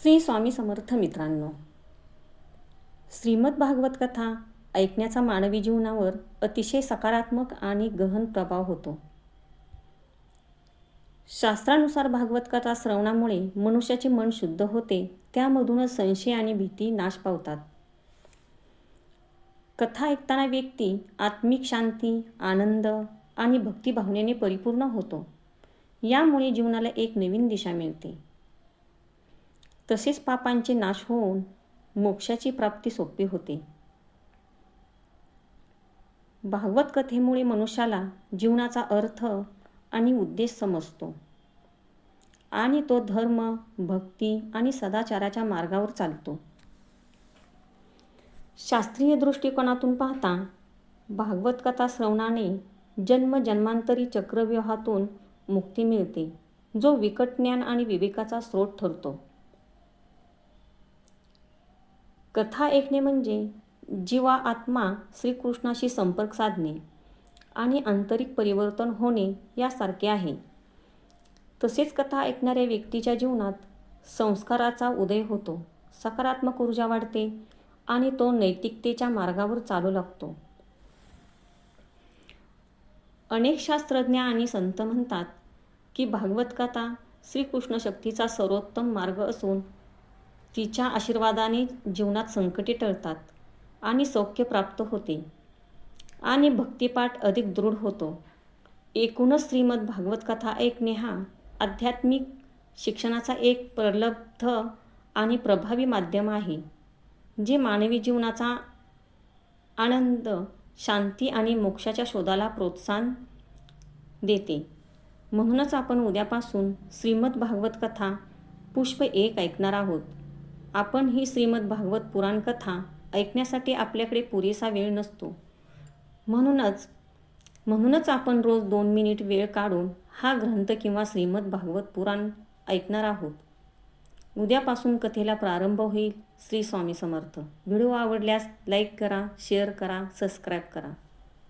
श्री स्वामी समर्थ मित्रांनो श्रीमद भागवत कथा ऐकण्याचा मानवी जीवनावर अतिशय सकारात्मक आणि गहन प्रभाव होतो. शास्त्रानुसार भागवत कथा श्रवणामुळे मनुष्याचे मन शुद्ध होते त्यामधूनच संशय आणि भीती नाश पावतात. कथा ऐकताना व्यक्ती आत्मिक शांती आनंद आणि भक्तिभावनेने परिपूर्ण होतो. यामुळे जीवनाला एक नवीन दिशा मिळते. तसेच पापांचे नाश होऊन मोक्षाची प्राप्ती सोपी होते. भागवत कथेमुळे मनुष्याला जीवनाचा अर्थ आणि उद्देश समजतो. आणि तो धर्म भक्ती आणि सदाचाराच्या मार्गावर चालतो. शास्त्रीय दृष्टिकोनातून पाहता भागवत कथा श्रवणाने जन्म जन्मांतरी चक्रव्यूहातून मुक्ती मिळते जो विकट ज्ञान आणि विवेकाचा स्रोत ठरतो. कथा ऐकणे म्हणजे जीवा आत्मा श्रीकृष्णाशी संपर्क साधणे आणि आंतरिक परिवर्तन होणे यासारखे आहे. तसेच कथा ऐकणाऱ्या व्यक्तीच्या जीवनात संस्काराचा उदय होतो सकारात्मक ऊर्जा वाढते आणि तो नैतिकतेच्या मार्गावर चालू लागतो. अनेक शास्त्रज्ञ आणि संत म्हणतात की भागवत कथा श्रीकृष्ण शक्तीचा सर्वोत्तम मार्ग असून तिच्या आशीर्वादाने जीवनात संकटे टळतात आणि सौख्य प्राप्त होते. आणि भक्तिपाठ अधिक दृढ होतो. एकूणच श्रीमद भागवत कथा ऐकणे हा आध्यात्मिक शिक्षणाचा एक प्रलब्ध आणि प्रभावी माध्यम आहे जे मानवी जीवनाचा आनंद शांती आणि मोक्षाच्या शोधाला प्रोत्साहन देते. म्हणूनच आपण उद्यापासून श्रीमद भागवत कथा पुष्प एक ऐकणार आहोत. आपण ही श्रीमद भागवत पुराण कथा ऐकण्यासाठी आपल्याकडे पुरेसा वेळ नसतो. म्हणूनच म्हणूनच आपण रोज दोन मिनिट वेळ काढून हा ग्रंथ किंवा श्रीमद भागवत पुराण ऐकणार आहोत. उद्यापासून कथेला प्रारंभ होईल. श्री स्वामी समर्थ. व्हिडिओ आवडल्यास लाईक करा शेअर करा सबस्क्राईब करा.